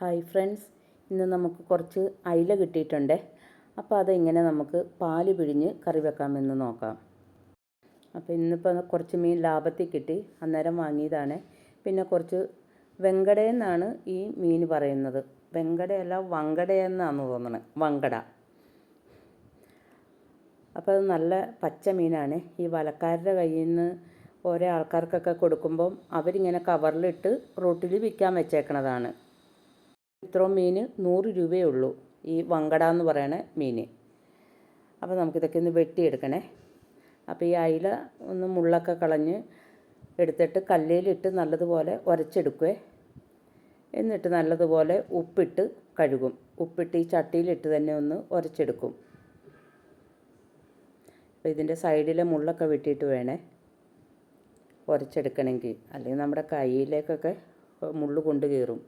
Hi friends. ഇന്ന് നമുക്ക് കുറച്ച് അയില കിട്ടിയിട്ടുണ്ട്. അപ്പോൾ അതെങ്ങനെ നമുക്ക് പാൽ പിഴിഞ്ഞ് കറി വെക്കാമെന്ന് നോക്കാം. അപ്പോൾ ഇന്നിപ്പോൾ കുറച്ച് മീൻ ലാഭത്തിൽ കിട്ടി. അന്നേരം വാങ്ങിയതാണ്. പിന്നെ കുറച്ച് വെങ്കട എന്നാണ് ഈ മീൻ പറയുന്നത്. വെങ്കടയല്ല വങ്കട എന്നാണ് തോന്നുന്നത് വങ്കട. അപ്പോൾ അത് നല്ല പച്ച മീനാണ്. ഈ വലക്കാരുടെ കയ്യിൽ നിന്ന് ഓരോ ആൾക്കാർക്കൊക്കെ കൊടുക്കുമ്പം അവരിങ്ങനെ കവറിലിട്ട് റോട്ടിൽ വിൽക്കാൻ വെച്ചേക്കണതാണ്. ഇത്രയും മീൻ നൂറ് രൂപയേ ഉള്ളൂ ഈ വങ്കട എന്ന് പറയണ മീൻ അപ്പോൾ നമുക്കിതൊക്കെ ഒന്ന് വെട്ടിയെടുക്കണേ. അപ്പോൾ ഈ അയില ഒന്ന് മുള്ളൊക്കെ കളഞ്ഞ് എടുത്തിട്ട് കല്ലിലിട്ട് നല്ലതുപോലെ ഉരച്ചെടുക്കുവേ എന്നിട്ട് നല്ലതുപോലെ ഉപ്പിട്ട് കഴുകും. ഉപ്പിട്ട് ഈ ചട്ടിയിലിട്ട് തന്നെ ഒന്ന് ഉരച്ചെടുക്കും അപ്പോൾ ഇതിന്റെ സൈഡിലെ മുള്ളൊക്കെ വെട്ടിയിട്ട് വേണേ ഉരച്ചെടുക്കണമെങ്കിൽ അല്ലെങ്കിൽ നമ്മുടെ കയ്യിലേക്കൊക്കെ മുള്ള് കൊണ്ട് കയറും.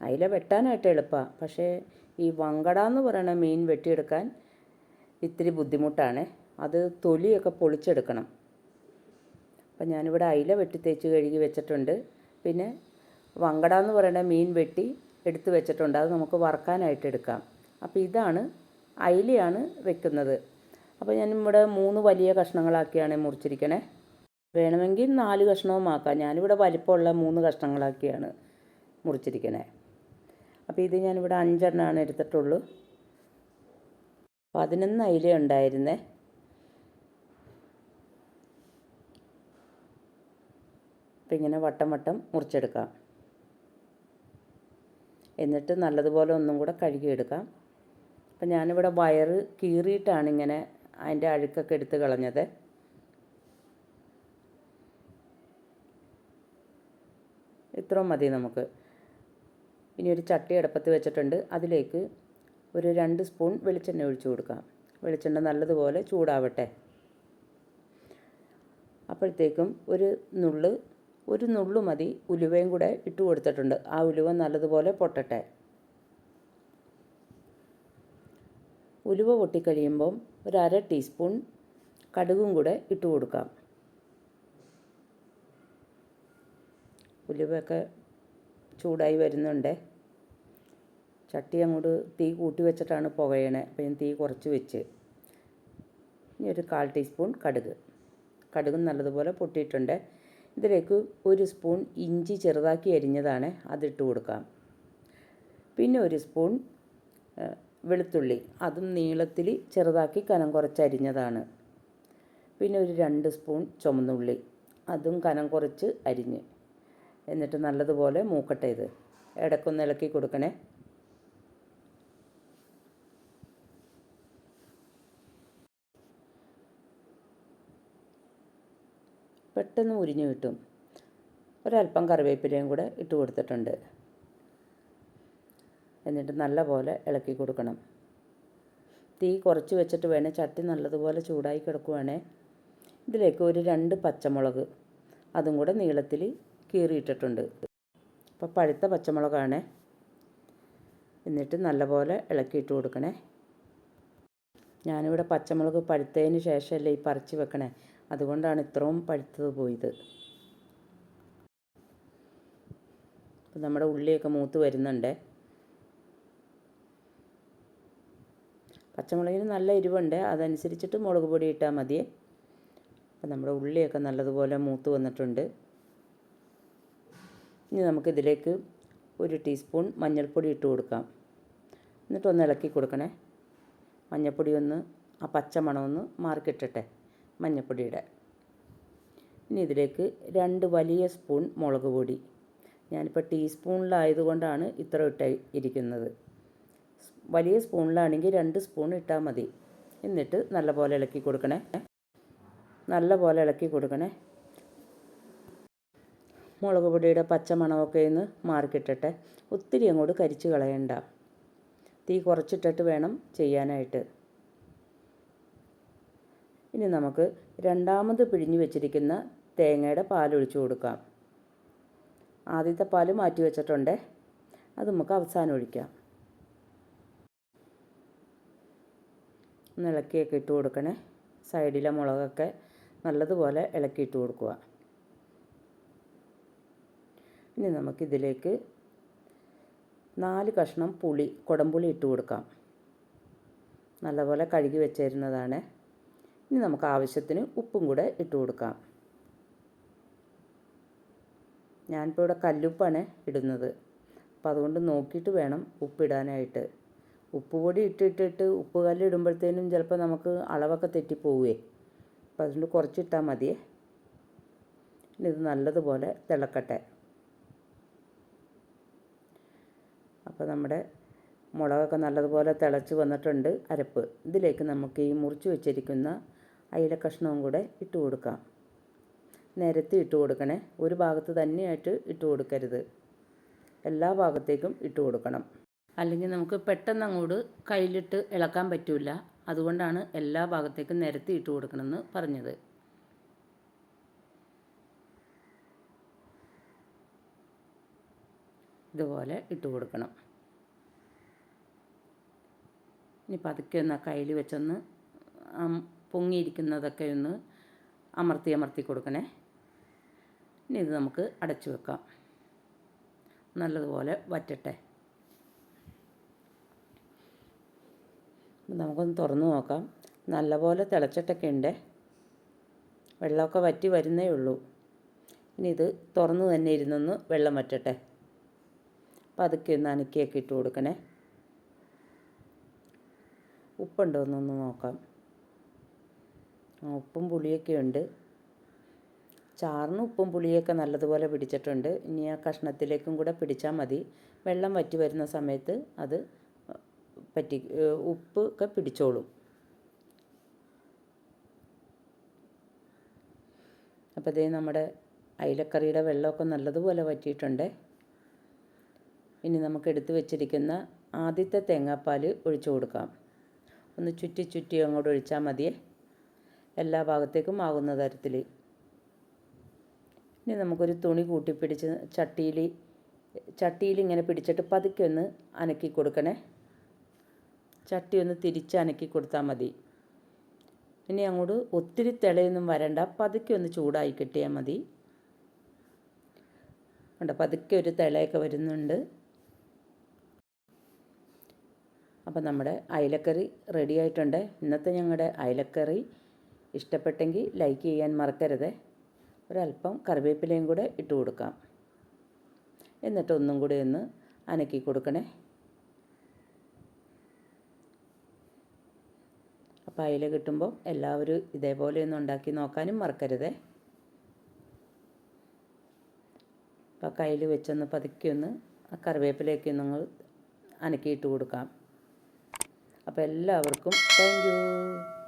അയില വെട്ടാനായിട്ട് എളുപ്പമാണ് പക്ഷേ ഈ വങ്കട എന്ന് പറയുന്ന മീൻ വെട്ടിയെടുക്കാൻ ഇത്തിരി ബുദ്ധിമുട്ടാണ്. അത് തൊലിയൊക്കെ പൊളിച്ചെടുക്കണം. അപ്പം ഞാനിവിടെ അയില വെട്ടി തേച്ച് കഴുകി വെച്ചിട്ടുണ്ട്. പിന്നെ വങ്കട എന്ന് പറയുന്ന മീൻ വെട്ടി എടുത്ത് വെച്ചിട്ടുണ്ട്. അത് നമുക്ക് വറക്കാനായിട്ട് എടുക്കാം. അപ്പോൾ ഇതാണ് അയിലയാണ് വെക്കുന്നത്. അപ്പോൾ ഞാൻ ഇവിടെ മൂന്ന് വലിയ കഷ്ണങ്ങളാക്കിയാണ് മുറിച്ചിരിക്കണേ. വേണമെങ്കിൽ നാല് കഷ്ണവും ആക്കാം. ഞാനിവിടെ വലിപ്പമുള്ള മൂന്ന് കഷ്ണങ്ങളാക്കിയാണ് മുറിച്ചിരിക്കണേ. അപ്പോൾ ഇത് ഞാനിവിടെ അഞ്ചെണ്ണമാണ് എടുത്തിട്ടുള്ളൂ. പതിനൊന്ന് അയില ഉണ്ടായിരുന്നേ. അപ്പം ഇങ്ങനെ വട്ടം വട്ടം മുറിച്ചെടുക്കാം. എന്നിട്ട് നല്ലതുപോലെ ഒന്നും കൂടെ കഴുകിയെടുക്കാം. അപ്പം ഞാനിവിടെ വയറ് കീറിയിട്ടാണ് ഇങ്ങനെ അതിന്റെ അഴുക്കൊക്കെ എടുത്ത് കളഞ്ഞത്. ഇത്രയും മതി നമുക്ക്. ഇനി ഒരു ചട്ടി അടുപ്പത്ത് വെച്ചിട്ടുണ്ട്. അതിലേക്ക് ഒരു രണ്ട് സ്പൂൺ വെളിച്ചെണ്ണ ഒഴിച്ചു കൊടുക്കാം. വെളിച്ചെണ്ണ നല്ലതുപോലെ ചൂടാവട്ടെ. അപ്പോഴത്തേക്കും ഒരു നുള്ള് ഒരു നുള്ളു മതി. ഉലുവയും കൂടെ ഇട്ട് കൊടുത്തിട്ടുണ്ട്. ആ ഉലുവ നല്ലതുപോലെ പൊട്ടട്ടെ. ഉലുവ പൊട്ടിക്കഴിയുമ്പം ഒരു അര ടീസ്പൂൺ കടുകും കൂടെ ഇട്ട് കൊടുക്കാം. ഉലുവയൊക്കെ ചൂടായി വരുന്നുണ്ട്. ചട്ടി അങ്ങോട്ട് തീ കൂട്ടി വെച്ചിട്ടാണ് പുകയണേ. അപ്പം ഞാൻ തീ കുറച്ച് വെച്ച്. ഇനി ഒരു കാൽ ടീസ്പൂൺ കടുക്. കടുക് നല്ലതുപോലെ പൊട്ടിയിട്ടുണ്ട്. ഇതിലേക്ക് ഒരു സ്പൂൺ ഇഞ്ചി ചെറുതാക്കി അരിഞ്ഞതാണ്. അതിട്ട് കൊടുക്കാം. പിന്നെ ഒരു സ്പൂൺ വെളുത്തുള്ളി. അതും നീളത്തിൽ ചെറുതാക്കി കനം കുറച്ച് അരിഞ്ഞതാണ്. പിന്നെ ഒരു രണ്ട് സ്പൂൺ ചുമന്നുള്ളി. അതും കനം കുറച്ച് അരിഞ്ഞ്. എന്നിട്ട് നല്ലതുപോലെ മൂക്കട്ടെ ഇത്. ഇടയ്ക്കൊന്ന് ഇളക്കി കൊടുക്കണേ. പെട്ടെന്ന് ഉരിഞ്ഞു കിട്ടും. ഒരല്പം കറിവേപ്പിലയും കൂടെ ഇട്ട് കൊടുത്തിട്ടുണ്ട്. എന്നിട്ട് നല്ലപോലെ ഇളക്കി കൊടുക്കണം. തീ കുറച്ച് വെച്ചിട്ട് വേണേൽ ചട്ടി നല്ലതുപോലെ ചൂടായി കിടക്കുവാണേ. ഇതിലേക്ക് ഒരു രണ്ട് പച്ചമുളക് അതും കൂടെ നീളത്തിൽ കീറിയിട്ടിട്ടുണ്ട്. അപ്പോൾ പഴുത്ത പച്ചമുളകാണ്. എന്നിട്ട് നല്ലപോലെ ഇളക്കിയിട്ട് കൊടുക്കണേ. ഞാനിവിടെ പച്ചമുളക് പഴുത്തതിന് ശേഷമല്ലേ ഈ പറിച്ച് വെക്കണേ. അതുകൊണ്ടാണ് ഇത്രയും പഴുത്തത് പോയത്. അപ്പം നമ്മുടെ ഉള്ളിയൊക്കെ മൂത്ത് വരുന്നുണ്ട്. പച്ചമുളകിന് നല്ല എരിവുണ്ട്. അതനുസരിച്ചിട്ട് മുളക് പൊടി ഇട്ടാൽ മതി. അപ്പം നമ്മുടെ ഉള്ളിയൊക്കെ നല്ലതുപോലെ മൂത്ത് വന്നിട്ടുണ്ട്. ഇനി നമുക്കിതിലേക്ക് ഒരു ടീസ്പൂൺ മഞ്ഞൾപ്പൊടി ഇട്ട് കൊടുക്കാം. എന്നിട്ടൊന്ന് ഇളക്കി കൊടുക്കണേ. മഞ്ഞൾപ്പൊടി ഒന്ന് ആ പച്ച മണമൊന്ന് മഞ്ഞൾപ്പൊടിയുടെ ഇനി ഇതിലേക്ക് രണ്ട് വലിയ സ്പൂൺ മുളക് പൊടി. ഞാനിപ്പോൾ ടീസ്പൂണിലായതുകൊണ്ടാണ് ഇത്ര ഇട്ട ഇരിക്കുന്നത്. വലിയ സ്പൂണിലാണെങ്കിൽ രണ്ട് സ്പൂൺ ഇട്ടാൽ മതി. എന്നിട്ട് നല്ലപോലെ ഇളക്കി കൊടുക്കണേ. നല്ലപോലെ ഇളക്കി കൊടുക്കണേ. മുളക് പൊടിയുടെ പച്ചമണമൊക്കെ ഒന്ന് മാറിക്കിട്ടട്ടെ. ഒത്തിരി അങ്ങോട്ട് കരിച്ച് കളയണ്ട. തീ കുറച്ചിട്ടിട്ട് വേണം ചെയ്യാനായിട്ട്. ഇനി നമുക്ക് രണ്ടാമത് പിഴിഞ്ഞു വെച്ചിരിക്കുന്ന തേങ്ങയുടെ പാലൊഴിച്ചു കൊടുക്കാം. ആദ്യത്തെ പാൽ മാറ്റി വെച്ചിട്ടുണ്ട്. അത് നമുക്ക് അവസാനം ഒഴിക്കാം. ഒന്ന് ഇളക്കിയൊക്കെ ഇട്ട് കൊടുക്കണേ. സൈഡിലെ മുളകൊക്കെ നല്ലതുപോലെ ഇളക്കിയിട്ട് കൊടുക്കുക. ഇനി നമുക്കിതിലേക്ക് നാല് കഷ്ണം പുളി കുടംപുളി ഇട്ട് കൊടുക്കാം. നല്ലപോലെ കഴുകി വെച്ചിരുന്നതാണ്. ഇനി നമുക്ക് ആവശ്യത്തിന് ഉപ്പും കൂടെ ഇട്ട് കൊടുക്കാം. ഞാനിപ്പോൾ ഇവിടെ കല്ലുപ്പാണ് ഇടുന്നത്. അപ്പോൾ അതുകൊണ്ട് നോക്കിയിട്ട് വേണം ഉപ്പിടാനായിട്ട് ഉപ്പ് പൊടി ഇട്ടിട്ടിട്ട് ഉപ്പ് കല്ല് ഇടുമ്പോഴത്തേനും ചിലപ്പോൾ നമുക്ക് അളവൊക്കെ തെറ്റിപ്പോവേ അപ്പോൾ അതുകൊണ്ട് കുറച്ചിട്ടാൽ മതിയേ. ഇത് നല്ലതുപോലെ തിളക്കട്ടെ. അപ്പോൾ നമ്മുടെ മുളകൊക്കെ നല്ലതുപോലെ തിളച്ച് വന്നിട്ടുണ്ട് അരപ്പ്. ഇതിലേക്ക് നമുക്ക് ഈ മുറിച്ച് വെച്ചിരിക്കുന്ന അയില കഷ്ണവും കൂടെ ഇട്ട് കൊടുക്കാം. നിരത്തി ഇട്ട് കൊടുക്കണേ. ഒരു ഭാഗത്ത് തന്നെയായിട്ട് ഇട്ട് കൊടുക്കരുത്. എല്ലാ ഭാഗത്തേക്കും ഇട്ട് കൊടുക്കണം. അല്ലെങ്കിൽ നമുക്ക് പെട്ടെന്ന് അങ്ങോട്ട് കയ്യിലിട്ട് ഇളക്കാൻ പറ്റില്ല അതുകൊണ്ടാണ് എല്ലാ ഭാഗത്തേക്കും നിരത്തി ഇട്ട് കൊടുക്കണമെന്ന് പറഞ്ഞത്. ഇതുപോലെ ഇട്ട് കൊടുക്കണം. ഇനി പതുക്കെ ഒന്ന് കയ്യിൽ വെച്ചൊന്ന് പൊങ്ങിയിരിക്കുന്നതൊക്കെ ഒന്ന് അമർത്തി അമർത്തി കൊടുക്കണേ. ഇനി ഇത് നമുക്ക് അടച്ചു വെക്കാം. നല്ലതുപോലെ വറ്റട്ടെ. നമുക്കൊന്ന് തുറന്നു നോക്കാം. നല്ലപോലെ തിളച്ചിട്ടൊക്കെ ഉണ്ട്. വെള്ളമൊക്കെ വറ്റി വരുന്നേ ഉള്ളൂ. ഇനി ഇത് തുറന്നു തന്നെ ഇരുന്നൊന്ന് വെള്ളം വറ്റട്ടെ. പതുക്കെ ഒന്ന് അനക്കിയൊക്കെ ഇട്ട് കൊടുക്കണേ. ഉപ്പുണ്ടോ എന്നൊന്ന് നോക്കാം. ഉപ്പും പുളിയൊക്കെ ഉണ്ട്. ചാറിന് ഉപ്പും പുളിയൊക്കെ നല്ലതുപോലെ പിടിച്ചിട്ടുണ്ട്. ഇനി ആ കഷ്ണത്തിലേക്കും കൂടെ പിടിച്ചാൽ മതി. വെള്ളം വറ്റി വരുന്ന സമയത്ത് അത് പറ്റി ഉപ്പ് ഒക്കെ പിടിച്ചോളും. അപ്പോൾ ഇതേ നമ്മുടെ അയിലക്കറിയുടെ വെള്ളമൊക്കെ നല്ലതുപോലെ വറ്റിയിട്ടുണ്ട്. ഇനി നമുക്ക് എടുത്തു വെച്ചിരിക്കുന്ന ആദ്യത്തെ തേങ്ങാപ്പാൽ ഒഴിച്ചു കൊടുക്കാം. ഒന്ന് ചുറ്റി ചുറ്റി അങ്ങോട്ട് ഒഴിച്ചാൽ മതിയേ. എല്ലാ ഭാഗത്തേക്കും ആകുന്ന തരത്തിൽ. ഇനി നമുക്കൊരു തുണി കൂട്ടിപ്പിടിച്ച് ചട്ടിയിൽ ചട്ടിയിൽ ഇങ്ങനെ പിടിച്ചിട്ട് പതുക്കെ ഒന്ന് അനക്കി കൊടുക്കണേ. ചട്ടി ഒന്ന് തിരിച്ച് അനക്കി കൊടുത്താൽ മതി. ഇനി അങ്ങോട്ട് ഒത്തിരി തിളയൊന്നും വരണ്ട. പതുക്കെ ഒന്ന് ചൂടായി കിട്ടിയാൽ മതി. ഉണ്ട് പതുക്കെ ഒരു തിളയൊക്കെ വരുന്നുണ്ട്. അപ്പം നമ്മുടെ അയലക്കറി റെഡി ആയിട്ടുണ്ട്. ഇന്നത്തെ ഞങ്ങളുടെ അയലക്കറി ഇഷ്ടപ്പെട്ടെങ്കിൽ ലൈക്ക് ചെയ്യാൻ മറക്കരുത്. ഒരല്പം കറിവേപ്പിലയും കൂടെ ഇട്ട് കൊടുക്കാം. എന്നിട്ട് ഒന്നും കൂടി ഒന്ന് അനക്കി കൊടുക്കണേ. അപ്പോൾ അയില കിട്ടുമ്പോൾ എല്ലാവരും ഇതേപോലെ ഒന്ന് ഉണ്ടാക്കി നോക്കാനും മറക്കരുത്. അപ്പോൾ കയ്യിൽ വെച്ചൊന്ന് പതുക്കി ഒന്ന് ആ കറിവേപ്പിലേക്ക് നിങ്ങൾ അനക്കിയിട്ട് കൊടുക്കാം. അപ്പോൾ എല്ലാവർക്കും താങ്ക് യു.